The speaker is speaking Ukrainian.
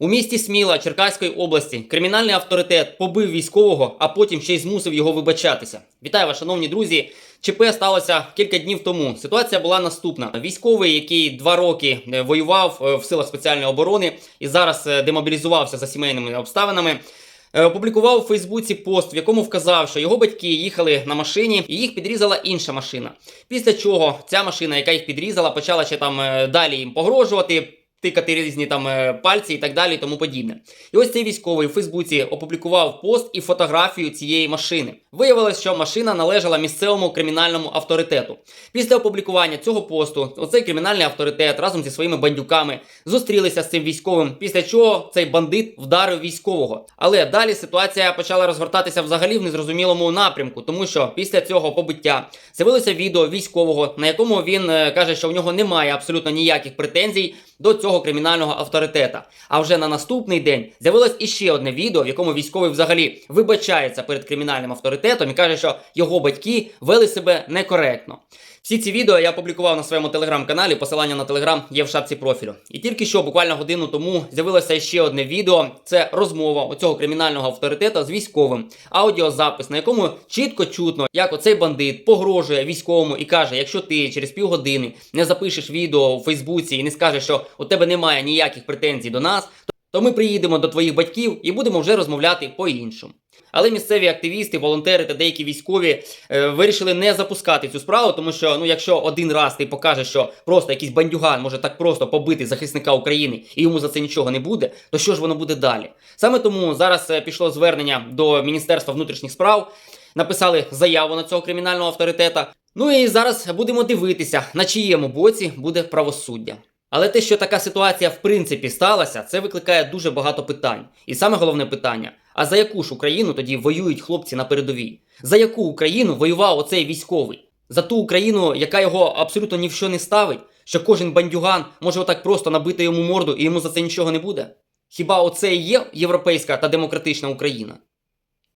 У місті Сміла Черкаської області кримінальний авторитет побив військового, а потім ще й змусив його вибачатися. Вітаю вас, шановні друзі. ЧП сталося кілька днів тому. Ситуація була наступна: військовий, який два роки е, воював е, в силах спеціальної оборони і зараз е, демобілізувався за сімейними обставинами. Опублікував у Фейсбуці пост, в якому вказав, що його батьки їхали на машині, і їх підрізала інша машина. Після чого ця машина, яка їх підрізала, почала ще там далі їм погрожувати. Тикати різні там е, пальці і так далі, і тому подібне. І ось цей військовий у Фейсбуці опублікував пост і фотографію цієї машини. Виявилось, що машина належала місцевому кримінальному авторитету. Після опублікування цього посту, оцей кримінальний авторитет разом зі своїми бандюками зустрілися з цим військовим. Після чого цей бандит вдарив військового. Але далі ситуація почала розгортатися взагалі в незрозумілому напрямку, тому що після цього побиття з'явилося відео військового, на якому він е, каже, що в нього немає абсолютно ніяких претензій до цього кримінального авторитета. А вже на наступний день з'явилось іще одне відео, в якому військовий взагалі вибачається перед кримінальним авторитетом і каже, що його батьки вели себе некоректно. Всі ці відео я опублікував на своєму телеграм-каналі. Посилання на телеграм є в шапці профілю. І тільки що, буквально годину тому, з'явилося ще одне відео. Це розмова оцього кримінального авторитета з військовим. Аудіозапис, на якому чітко чутно, як оцей бандит погрожує військовому і каже: якщо ти через півгодини не запишеш відео у Фейсбуці і не скажеш, що у тебе немає ніяких претензій до нас, то ми приїдемо до твоїх батьків і будемо вже розмовляти по-іншому. Але місцеві активісти, волонтери та деякі військові е, вирішили не запускати цю справу, тому що ну, якщо один раз ти покажеш, що просто якийсь бандюган може так просто побити захисника України і йому за це нічого не буде, то що ж воно буде далі? Саме тому зараз е, пішло звернення до Міністерства внутрішніх справ, написали заяву на цього кримінального авторитета. Ну і зараз будемо дивитися, на чиєму боці буде правосуддя. Але те, що така ситуація в принципі сталася, це викликає дуже багато питань. І саме головне питання: а за яку ж Україну тоді воюють хлопці на передовій? За яку Україну воював оцей військовий? За ту Україну, яка його абсолютно ні в що не ставить, що кожен бандюган може отак просто набити йому морду і йому за це нічого не буде? Хіба оце і є європейська та демократична Україна?